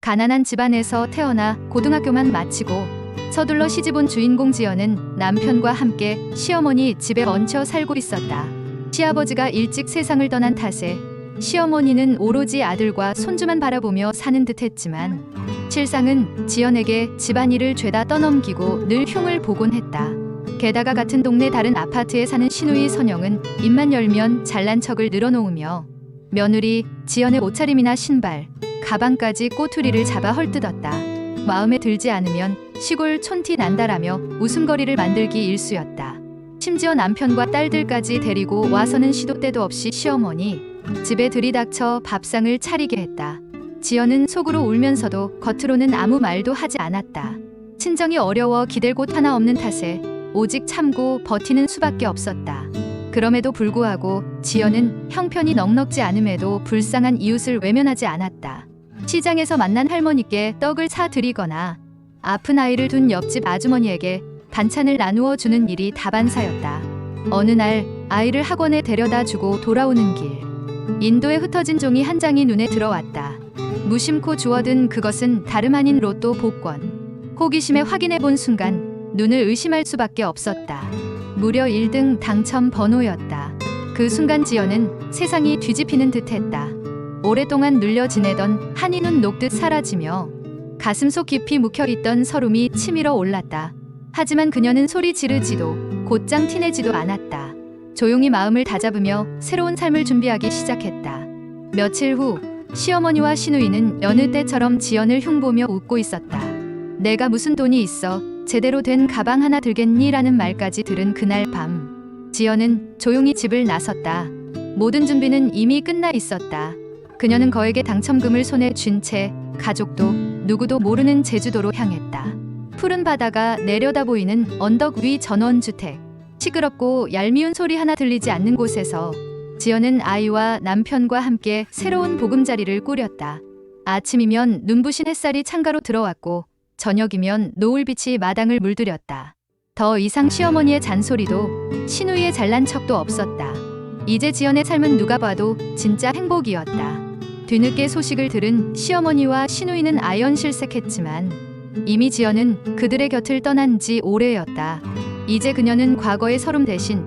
가난한 집안에서 태어나 고등학교만 마치고 서둘러 시집온 주인공 지연은 남편과 함께 시어머니 집에 얹혀 살고 있었다. 시아버지가 일찍 세상을 떠난 탓에 시어머니는 오로지 아들과 손주만 바라보며 사는 듯했지만 실상은 지연에게 집안일을 죄다 떠넘기고 늘 흉을 보곤 했다. 게다가 같은 동네 다른 아파트에 사는 시누이 선영은 입만 열면 잘난 척을 늘어놓으며 며느리 지연의 옷차림이나 신발, 가방까지 꼬투리를 잡아 헐뜯었다. 마음에 들지 않으면 시골 촌티 난다라며 웃음거리를 만들기 일쑤였다. 심지어 남편과 딸들까지 데리고 와서는 시도 때도 없이 시어머니 집에 들이닥쳐 밥상을 차리게 했다. 지연은 속으로 울면서도 겉으로는 아무 말도 하지 않았다. 친정이 어려워 기댈 곳 하나 없는 탓에 오직 참고 버티는 수밖에 없었다. 그럼에도 불구하고 지연은 형편이 넉넉지 않음에도 불쌍한 이웃을 외면하지 않았다. 시장에서 만난 할머니께 떡을 사 드리거나 아픈 아이를 둔 옆집 아주머니에게 반찬을 나누어 주는 일이 다반사였다. 어느 날 아이를 학원에 데려다 주고 돌아오는 길 인도에 흩어진 종이 한 장이 눈에 들어왔다. 무심코 주워든 그것은 다름 아닌 로또 복권. 호기심에 확인해 본 순간 눈을 의심할 수밖에 없었다. 무려 1등 당첨 번호였다. 그 순간 지연은 세상이 뒤집히는 듯했다. 오랫동안 눌려 지내던 한이 눈 녹듯 사라지며 가슴속 깊이 묵혀 있던 서름이 치밀어 올랐다. 하지만 그녀는 소리 지르지도 곧장 티내지도 않았다. 조용히 마음을 다잡으며 새로운 삶을 준비하기 시작했다. 며칠 후 시어머니와 시누이는 여느 때처럼 지연을 흉보며 웃고 있었다. 내가 무슨 돈이 있어 제대로 된 가방 하나 들겠니? 라는 말까지 들은 그날 밤 지연은 조용히 집을 나섰다. 모든 준비는 이미 끝나 있었다. 그녀는 거액의 당첨금을 손에 쥔 채 가족도 누구도 모르는 제주도로 향했다. 푸른 바다가 내려다 보이는 언덕 위 전원주택. 시끄럽고 얄미운 소리 하나 들리지 않는 곳에서 지연은 아이와 남편과 함께 새로운 보금자리를 꾸렸다. 아침이면 눈부신 햇살이 창가로 들어왔고 저녁이면 노을빛이 마당을 물들였다. 더 이상 시어머니의 잔소리도 시누이의 잘난 척도 없었다. 이제 지연의 삶은 누가 봐도 진짜 행복이었다. 뒤늦게 소식을 들은 시어머니와 시누이는 아연실색했지만 이미 지연은 그들의 곁을 떠난 지 오래였다. 이제 그녀는 과거의 서름 대신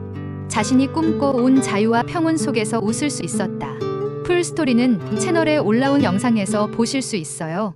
자신이 꿈꿔온 자유와 평온 속에서 웃을 수 있었다. 풀스토리는 채널에 올라온 영상에서 보실 수 있어요.